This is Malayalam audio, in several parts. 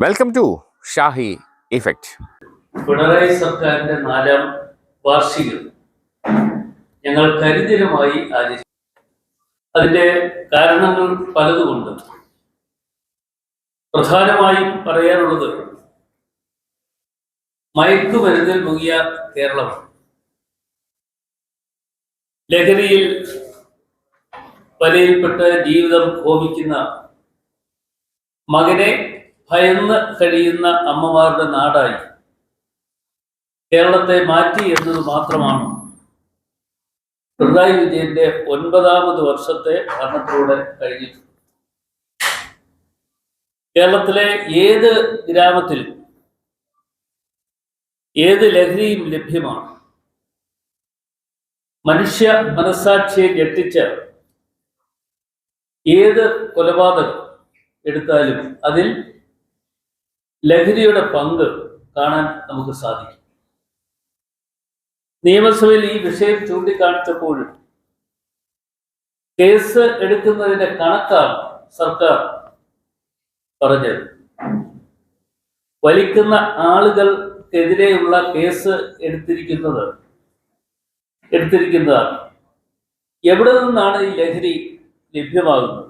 Welcome to Shahi effect Pinarayi സർക്കാരിന്റെ നാലാം വാർഷികം. ഞങ്ങൾ കരിദിനമായി ആചരിച്ചു. അതിന്റെ കാരണങ്ങൾ പലതുകൊണ്ട് പ്രധാനമായും പറയാനുള്ളത് മയക്കുമരുന്നിൽ മുങ്ങിയ കേരളം ലഹരിയിൽ വലയിൽപ്പെട്ട് ജീവിതം ഹോമിക്കുന്ന മകനെ ഭയന്ന് കഴിയുന്ന അമ്മമാരുടെ നാടായി. കേരളത്തെ മാറ്റി എന്നത് മാത്രമാണ്. പിണറായി വിജയന്റെ ഒൻപതാമത് വർഷത്തെ ഭരണത്തിലൂടെ കഴിഞ്ഞിട്ടുണ്ട് കേരളത്തിലെ ഏത് ഗ്രാമത്തിലും ഏത് ലഹരിയും ലഭ്യമാണ്. മനുഷ്യ മനസാക്ഷിയെ ഞെട്ടിച്ച ഏത് കൊലപാതകം എടുത്താലും അതിൽ ലഹരിയുടെ പങ്ക് കാണാൻ നമുക്ക് സാധിക്കും. നിയമസഭയിൽ ഈ വിഷയം ചൂണ്ടിക്കാണിച്ചപ്പോൾ കേസ് എടുക്കുന്നതിന്റെ കണക്കാണ് സർക്കാർ പറഞ്ഞത്. വലിക്കുന്ന ആളുകൾക്കെതിരെയുള്ള കേസ് എടുത്തിരിക്കുന്നത് എടുത്തിരിക്കുന്നതാണ്. എവിടെ നിന്നാണ് ഈ ലഹരി ലഭ്യമാകുന്നത്?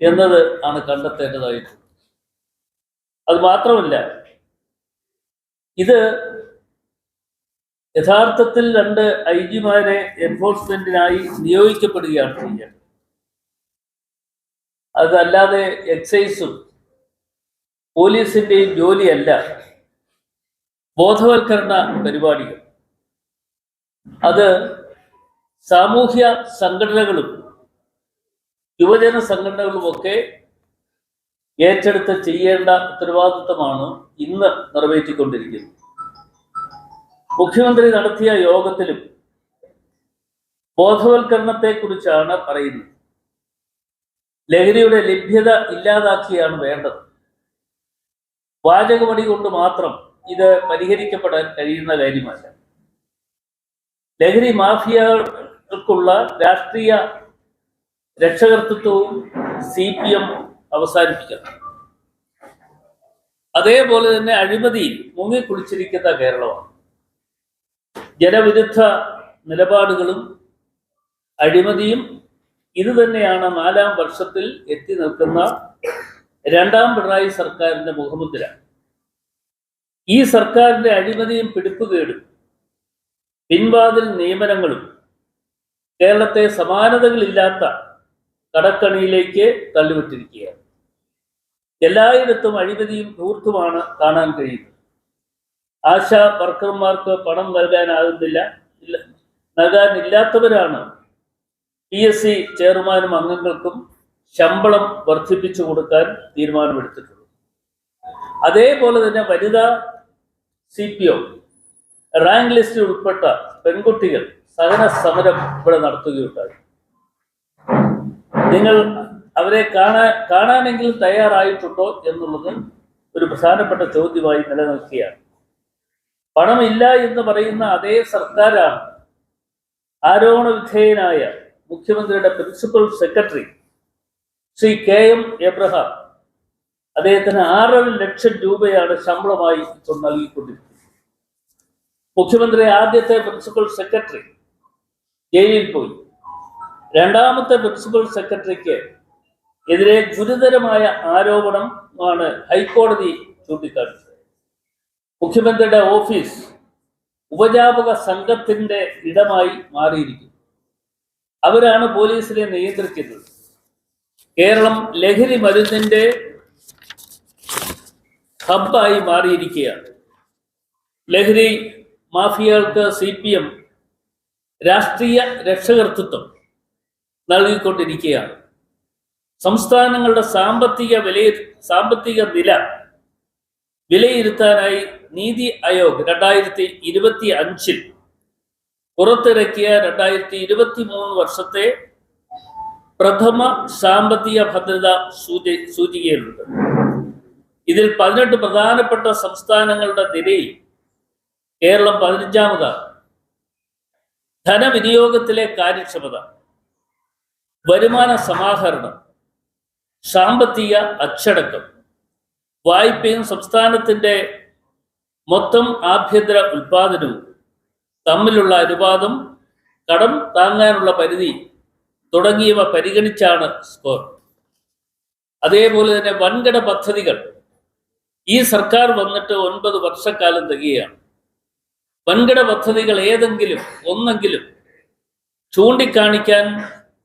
എന്നത് ആണ് കണ്ടെത്തേണ്ടതായിട്ട് അത് മാത്രമല്ല ഇത് യഥാർത്ഥത്തിൽ രണ്ട് ഐ ജിമാരെ എൻഫോഴ്സ്മെന്റിനായി നിയോഗിക്കപ്പെടുകയാണ് ചെയ്യേണ്ടത് അതല്ലാതെ എക്സൈസും പോലീസിന്റെയും ജോലിയല്ല ബോധവൽക്കരണ പരിപാടികൾ. അത് സാമൂഹ്യ സംഘടനകളും യുവജന സംഘടനകളുമൊക്കെ ഏറ്റെടുത്ത് ചെയ്യേണ്ട ഉത്തരവാദിത്തമാണ് ഇന്ന് നിറവേറ്റിക്കൊണ്ടിരിക്കുന്നത്. മുഖ്യമന്ത്രി നടത്തിയ യോഗത്തിലും ബോധവൽക്കരണത്തെക്കുറിച്ചാണ് പറയുന്നത്. ലഹരിയുടെ ലഭ്യത ഇല്ലാതാക്കിയാണ് വേണ്ടത്. വാചകമടി കൊണ്ട് മാത്രം ഇത് പരിഹരിക്കപ്പെടാൻ കഴിയുന്ന കാര്യമല്ല. ലഹരി മാഫിയകൾക്കുള്ള രാഷ്ട്രീയ രക്ഷകർത്തൃത്വവും സി പി എം അവസാനിപ്പിക്കണം അതേപോലെ തന്നെ അഴിമതിയിൽ മുങ്ങിക്കുളിച്ചിരിക്കുന്ന കേരളമാണ്. ജനവിരുദ്ധ നിലപാടുകളും അഴിമതിയും ഇത് തന്നെയാണ് നാലാം വർഷത്തിൽ എത്തി നിൽക്കുന്ന രണ്ടാം പിണറായി സർക്കാരിന്റെ മുഖമുദ്ര. ഈ സർക്കാരിന്റെ അഴിമതിയും പിടിപ്പുകേടും പിൻവാതിൽ നിയമനങ്ങളും കേരളത്തെ സമാനതകളില്ലാത്ത കടക്കണിയിലേക്ക് തള്ളിവിട്ടിരിക്കുകയാണ്. എല്ലായിടത്തും അഴിമതിയും ധൂർത്തുമാണ് കാണാൻ കഴിയുന്നത്. ആശ വർക്കർമാർക്ക് പണം നൽകാനാകുന്നില്ല. നൽകാനില്ലാത്തവരാണ് പി എസ് സി ചെയർമാനും അംഗങ്ങൾക്കും ശമ്പളം വർദ്ധിപ്പിച്ചു കൊടുക്കാൻ തീരുമാനമെടുത്തിട്ടുള്ളത്. അതേപോലെ തന്നെ വനിതാ സി പി ഒ റാങ്ക് ലിസ്റ്റിൽ ഉൾപ്പെട്ട പെൺകുട്ടികൾ സഹന സമരം ഇവിടെ നടത്തുകയുണ്ടായി. നിങ്ങൾ അവരെ കാണാൻ കാണാനെങ്കിലും തയ്യാറായിട്ടുണ്ടോ എന്നുള്ളത് ഒരു പ്രധാനപ്പെട്ട ചോദ്യമായി നിലനിൽക്കുകയാണ്. പണമില്ല എന്ന് പറയുന്ന അതേ സർക്കാരാണ് ആരോപണ വിധേയനായ മുഖ്യമന്ത്രിയുടെ principal secretary Shri K M Abraham അദ്ദേഹത്തിന് ആറര ലക്ഷം രൂപയാണ് ശമ്പളമായി ഇപ്പോൾ നൽകിക്കൊണ്ടിരിക്കുന്നത്. മുഖ്യമന്ത്രി ആദ്യത്തെ പ്രിൻസിപ്പൽ സെക്രട്ടറി ജയിലിൽ പോയി. രണ്ടാമത്തെ പ്രിൻസിപ്പൽ സെക്രട്ടറിക്ക് എതിരെ ഗുരുതരമായ ആരോപണം ആണ് ഹൈക്കോടതി ചൂണ്ടിക്കാണിച്ചത്. മുഖ്യമന്ത്രിയുടെ ഓഫീസ് ഉപജാപക സംഘത്തിന്റെ ഇടമായി മാറിയിരിക്കുന്നു. അവരാണ് പോലീസിനെ നിയന്ത്രിക്കുന്നത്. കേരളം ലഹരി മരുന്നിന്റെ ഹബ്ബായി മാറിയിരിക്കുകയാണ്. ലഹരി മാഫിയകൾക്ക് സി പി എം രാഷ്ട്രീയ രക്ഷകർത്തൃത്വം നൽകിക്കൊണ്ടിരിക്കുകയാണ്. സംസ്ഥാനങ്ങളുടെ സാമ്പത്തിക വിലയി സാമ്പത്തിക നില വിലയിരുത്താനായി നീതി ആയോഗ് രണ്ടായിരത്തി ഇരുപത്തി അഞ്ചിൽ പുറത്തിറക്കിയ രണ്ടായിരത്തി ഇരുപത്തി മൂന്ന് വർഷത്തെ പ്രഥമ സാമ്പത്തിക ഭദ്രത സൂചി സൂചികയിലുണ്ട്. ഇതിൽ പതിനെട്ട് പ്രധാനപ്പെട്ട സംസ്ഥാനങ്ങളുടെ നിരയിൽ കേരളം പതിനഞ്ചാമതാണ്. ധനവിനിയോഗത്തിലെ കാര്യക്ഷമത വരുമാന സമാഹരണം സാമ്പത്തിക അച്ചടക്കം. വായ്പയും സംസ്ഥാനത്തിന്റെ മൊത്തം ആഭ്യന്തര ഉൽപാദനവും തമ്മിലുള്ള അനുപാതം കടം താങ്ങാനുള്ള പരിധി തുടങ്ങിയവ പരിഗണിച്ചാണ് സ്കോർ. അതേപോലെ തന്നെ വൻകിട പദ്ധതികൾ. ഈ സർക്കാർ വന്നിട്ട് ഒൻപത് വർഷക്കാലം തികയാണ്. വൻകിട പദ്ധതികൾ ഏതെങ്കിലും ഒന്നെങ്കിലും ചൂണ്ടിക്കാണിക്കാൻ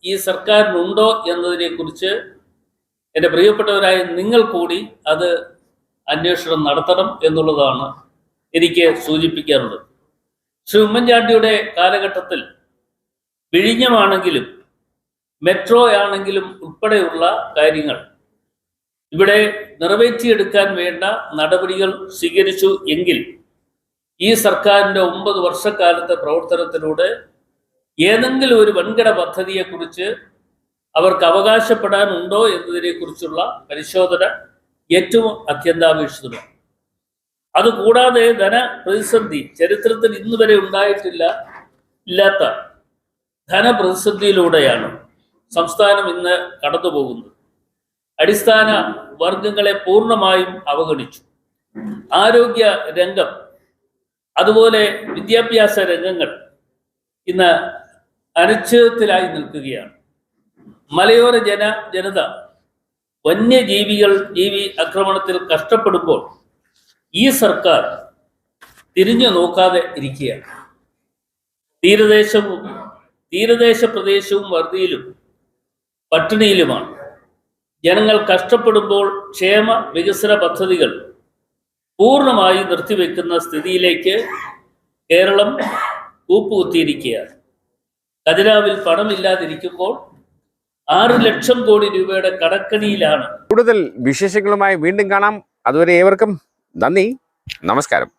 ഈ സർക്കാരിനുണ്ടോ എന്നതിനെ കുറിച്ച് എന്റെ പ്രിയപ്പെട്ടവരായ നിങ്ങൾ കൂടി അത് അന്വേഷണം നടത്തണം എന്നുള്ളതാണ് എനിക്ക് സൂചിപ്പിക്കാറുള്ളത് ശ്രീ ഉമ്മൻചാണ്ടിയുടെ കാലഘട്ടത്തിൽ വിഴിഞ്ഞമാണെങ്കിലും മെട്രോ ആണെങ്കിലും ഉൾപ്പെടെയുള്ള കാര്യങ്ങൾ ഇവിടെ നിറവേറ്റിയെടുക്കാൻ വേണ്ട നടപടികൾ സ്വീകരിച്ചു എങ്കിൽ ഈ സർക്കാരിന്റെ ഒമ്പത് വർഷക്കാലത്തെ പ്രവർത്തനത്തിലൂടെ ഏതെങ്കിലും ഒരു വൻകിട പദ്ധതിയെക്കുറിച്ച് അവർക്ക് അവകാശപ്പെടാനുണ്ടോ എന്നതിനെക്കുറിച്ചുള്ള പരിശോധന ഏറ്റവും അത്യന്താപേക്ഷിതമാണ്. അതുകൂടാതെ ധന പ്രതിസന്ധി ചരിത്രത്തിൽ ഇന്ന് വരെ ഉണ്ടായിട്ടില്ല ഇല്ലാത്ത ധനപ്രതിസന്ധിയിലൂടെയാണ് സംസ്ഥാനം ഇന്ന് കടന്നുപോകുന്നത്. അടിസ്ഥാന വർഗങ്ങളെ പൂർണമായും അവഗണിച്ചു. ആരോഗ്യ രംഗം അതുപോലെ വിദ്യാഭ്യാസ രംഗങ്ങൾ ഇന്ന് അനിശ്ചിതത്തിലായി നിൽക്കുകയാണ്. മലയോര ജന ജനത വന്യജീവികൾ ജീവി ആക്രമണത്തിൽ കഷ്ടപ്പെടുമ്പോൾ ഈ സർക്കാർ തിരിഞ്ഞു നോക്കാതെ ഇരിക്കുകയാണ്. തീരദേശവും തീരദേശ പ്രദേശവും വറുതിയിലും പട്ടിണിയിലുമാണ്. ജനങ്ങൾ കഷ്ടപ്പെടുമ്പോൾ ക്ഷേമ വികസന പദ്ധതികൾ പൂർണമായി നിർത്തിവെക്കുന്ന സ്ഥിതിയിലേക്ക് കേരളം കൂപ്പുകുത്തിയിരിക്കുകയാണ്. ഖജനാവിൽ പണമില്ലാതിരിക്കുമ്പോൾ ആറ് ലക്ഷം കോടി രൂപയുടെ കടക്കണിയിലാണ്. കൂടുതൽ വിശേഷങ്ങളുമായി വീണ്ടും കാണാം. അതുവരെ ഏവർക്കും നന്ദി. നമസ്കാരം.